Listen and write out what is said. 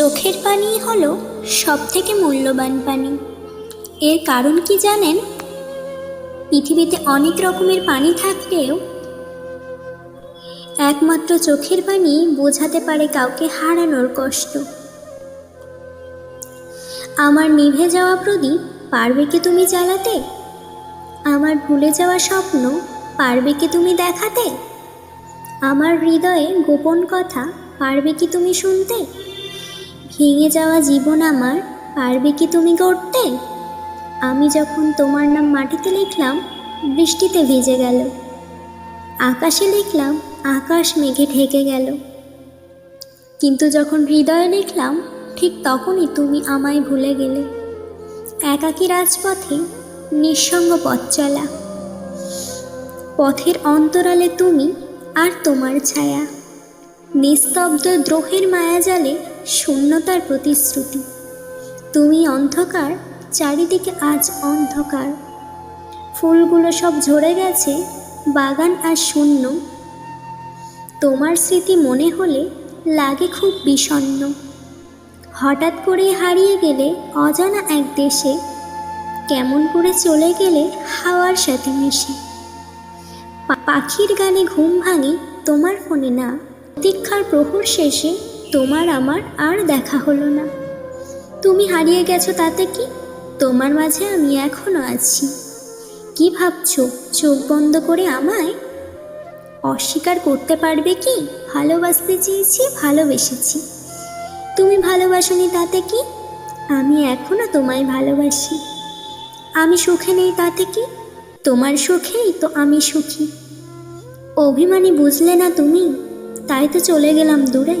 চোখের পানি হলো সব থেকে মূল্যবান পানি। এর কারণ কি জানেন? পৃথিবীতে অনেক রকমের পানি থাকলেও একমাত্র চোখের পানি বোঝাতে পারে কাউকে হারানোর কষ্ট। আমার নিভে যাওয়া প্রদীপ পারবে কি তুমি জ্বালাতে? আমার ভুলে যাওয়া স্বপ্ন পারবে কি তুমি দেখাতে? আমার হৃদয়ে গোপন কথা পারবে কি তুমি শুনতে? ভেঙে যাওয়া জীবন আমার, পারবে কি তুমি গড়তে? আমি যখন তোমার নাম মাটিতে লিখলাম, বৃষ্টিতে ভিজে গেল। আকাশে লিখলাম, আকাশ মেঘে ঢেকে গেল। কিন্তু যখন হৃদয়ে লিখলাম, ঠিক তখনই তুমি আমায় ভুলে গেলে। একাকী রাজপথে নিঃসঙ্গ পথ চলা। পথের অন্তরালে তুমি আর তোমার ছায়া। নিস্তব্ধ দ্রোহের মায়াজালে শূন্যতার প্রতিশ্রুতি। তুমি অন্ধকার, চারিদিকে আজ অন্ধকার। ফুলগুলো সব ঝরে গেছে, বাগান আর শূন্য। তোমার স্মৃতি মনে হলে লাগে খুব বিষণ্ণ। হঠাৎ করে হারিয়ে গেলে অজানা এক দেশে, কেমন করে চলে গেলে হাওয়ার সাথে মিশে। পাখির গানে ঘুম ভাঙে তোমার ফোনে না। প্রতীক্ষার প্রহর শেষে তোমার আমার আর দেখা হলো না। তুমি হারিয়ে গেছো তাতে কি? তোমার মাঝে আমি এখনও আছি। কি ভাবছ, চোখ বন্ধ করে আমায়? অস্বীকার করতে পারবে কি? ভালোবাসতে চেয়েছি, ভালোবেসেছি। তুমি ভালোবাসনি তাতে কি? আমি এখনও তোমায় ভালোবাসি। আমি সুখে নেই তাতে কি? তোমার সুখেই তো আমি সুখী। অভিমানী বুঝলে না তুমি? তাই তো চলে গেলাম দূরে।